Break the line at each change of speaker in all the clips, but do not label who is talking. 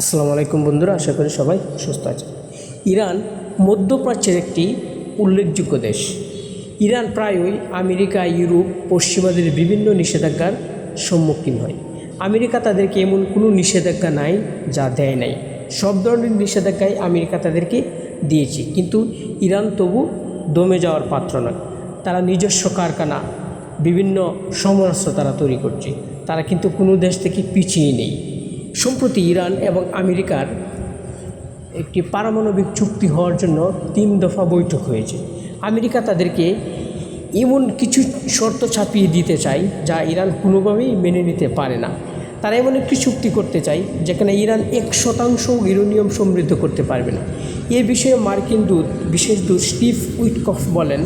আসসালামু আলাইকুম বন্ধুরা, আশা করি সবাই সুস্থ আছে ইরান মধ্যপ্রাচ্যের একটি উল্লেখযোগ্য দেশ। ইরান প্রায়ই আমেরিকা, ইউরোপ, পশ্চিমাদের বিভিন্ন নিষেধাজ্ঞার সম্মুখীন হয়। আমেরিকা তাদেরকে এমন কোনো নিষেধাজ্ঞা নাই যা দেয় নাই। সব ধরনের নিষেধাজ্ঞাই আমেরিকা তাদেরকে দিয়েছে। কিন্তু ইরান তবু দমে যাওয়ার পাত্র নয়। তারা নিজস্ব কারখানা, বিভিন্ন সমরাস্ত্র তারা তৈরি করছে। তারা কিন্তু কোনো দেশ থেকে পিছিয়ে নেই। সম্প্রতি ইরান এবং আমেরিকার একটি পারমাণবিক চুক্তি হওয়ার জন্য তিন দফা বৈঠক হয়েছে। আমেরিকা তাদেরকে এমন কিছু শর্ত ছাপিয়ে দিতে চায় যা ইরান কোনোভাবেই মেনে নিতে পারে না। তারা এমন একটি চুক্তি করতে চায় যেখানে ইরান এক শতাংশ ইউরেনিয়াম সমৃদ্ধ করতে পারবে না। এ বিষয়ে মার্কিন দূত, বিশেষ দূত স্টিভ উইটকফ বলেন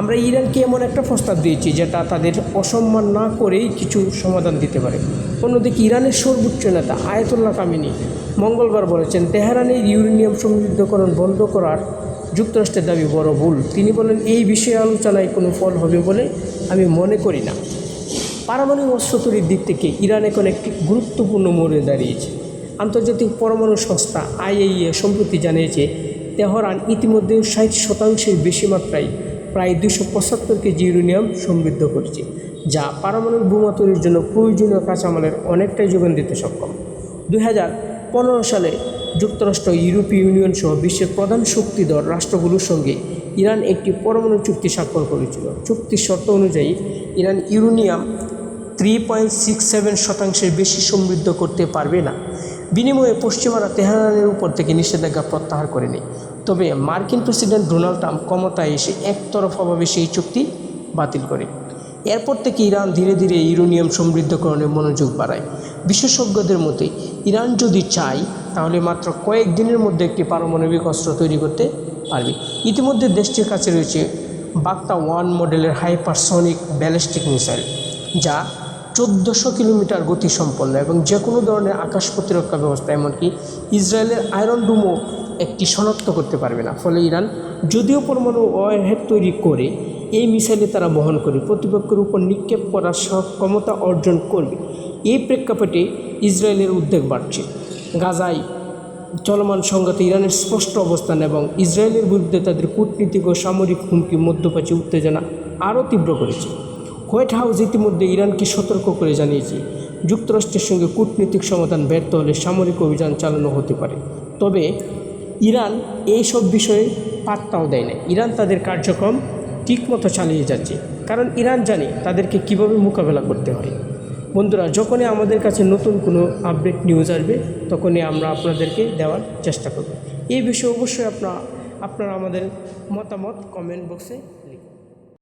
আমরা ইরানকে এমন একটা প্রস্তাব দিয়েছি যেটা তাদের অসম্মান না করেই কিছু সমাধান দিতে পারে। অন্যদিকে ইরানের সর্বোচ্চ নেতা আয়াতুল্লাহ কামিনী মঙ্গলবার বলেছেন, তেহরানের ইউরেনিয়াম সমৃদ্ধকরণ বন্ধ করার যুক্তরাষ্ট্রের দাবি বড় ভুল। তিনি বলেন, এই বিষয়ে আলোচনায় কোনো ফল হবে বলে আমি মনে করি না। পারমাণবিক অস্ত্র তৈরির দিক থেকে ইরান এখন একটি গুরুত্বপূর্ণ মোড়ে দাঁড়িয়েছে। আন্তর্জাতিক পরমাণু সংস্থা আইএইএ সম্প্রতি জানিয়েছে, তেহরান ইতিমধ্যে ষাট শতাংশের বেশি মাত্রায় প্রায় দুশো পঁচাত্তর কেজি ইউরেনিয়াম সমৃদ্ধ করেছে, যা পারমাণবিক বোমা তৈরির জন্য প্রয়োজনীয় কাঁচামালের অনেকটাই যোগান দিতে সক্ষম। দুই হাজার পনেরো সালে যুক্তরাষ্ট্র, ইউরোপীয় ইউনিয়ন সহ বিশ্বের প্রধান শক্তিধর রাষ্ট্রগুলোর সঙ্গে ইরান একটি পরমাণু চুক্তি স্বাক্ষর করেছিল। চুক্তির শর্ত অনুযায়ী Iran uranium three point six seven শতাংশের বেশি সমৃদ্ধ করতে পারবে না। বিনিময়ে পশ্চিমারা তেহরানের উপর থেকে নিষেধাজ্ঞা প্রত্যাহার করে নেয় তবে মার্কিন প্রেসিডেন্ট ডোনাল্ড ট্রাম্প ক্ষমতায় এসে একতরফাভাবে সেই চুক্তি বাতিল করে। এরপর থেকে ইরান ধীরে ধীরে ইউরেনিয়াম সমৃদ্ধকরণে মনোযোগ বাড়ায়। বিশেষজ্ঞদের মতে, ইরান যদি চায়, তাহলে মাত্র কয়েক দিনের মধ্যে একটি পারমাণবিক অস্ত্র তৈরি করতে পারবে। ইতিমধ্যে দেশটির কাছে রয়েছে বাক্তা ওয়ান মডেলের হাইপারসনিক ব্যালিস্টিক মিসাইল, যা চোদ্দোশো কিলোমিটার গতিসম্পন্ন এবং যে কোনো ধরনের আকাশ প্রতিরক্ষা ব্যবস্থা, এমনকি ইসরায়েলের আয়রন ডুমও একটি শনাক্ত করতে পারবে না। ফলে ইরান যদিও পরমাণু ওয়ারহেড তৈরি করে এই মিসাইলে তারা বহন করে, প্রতিপক্ষের উপর নিক্ষেপ করার সক্ষমতা অর্জন করবে। এই প্রেক্ষাপটে ইসরায়েলের উদ্বেগ বাড়ছে। গাজায় চলমান সংঘাতে ইরানের স্পষ্ট অবস্থান এবং ইসরায়েলের বিরুদ্ধে তাদের কূটনীতিক ও সামরিক হুমকি মধ্যপ্রাচ্যে উত্তেজনা আরও তীব্র করেছে। হোয়াইট হাউস ইতিমধ্যে ইরানকে সতর্ক করে জানিয়েছে। যুক্তরাষ্ট্রের সঙ্গে কূটনীতিক সমাধান ব্যর্থ হলে সামরিক অভিযান চালানো হতে পারে। তবে ইরান এই সব বিষয়ে পাত্তাও দেয় না। ইরান তাদের কার্যক্রম ঠিকমতো চালিয়ে যাচ্ছে, কারণ ইরান জানে তাদেরকে কীভাবে মোকাবেলা করতে হয়। বন্ধুরা, যখনই আমাদের কাছে নতুন কোনো আপডেট নিউজ আসবে, তখনই আমরা আপনাদেরকে দেওয়ার চেষ্টা করব। এই বিষয়ে অবশ্যই আপনারা আপনারা আমাদের মতামত কমেন্ট বক্সে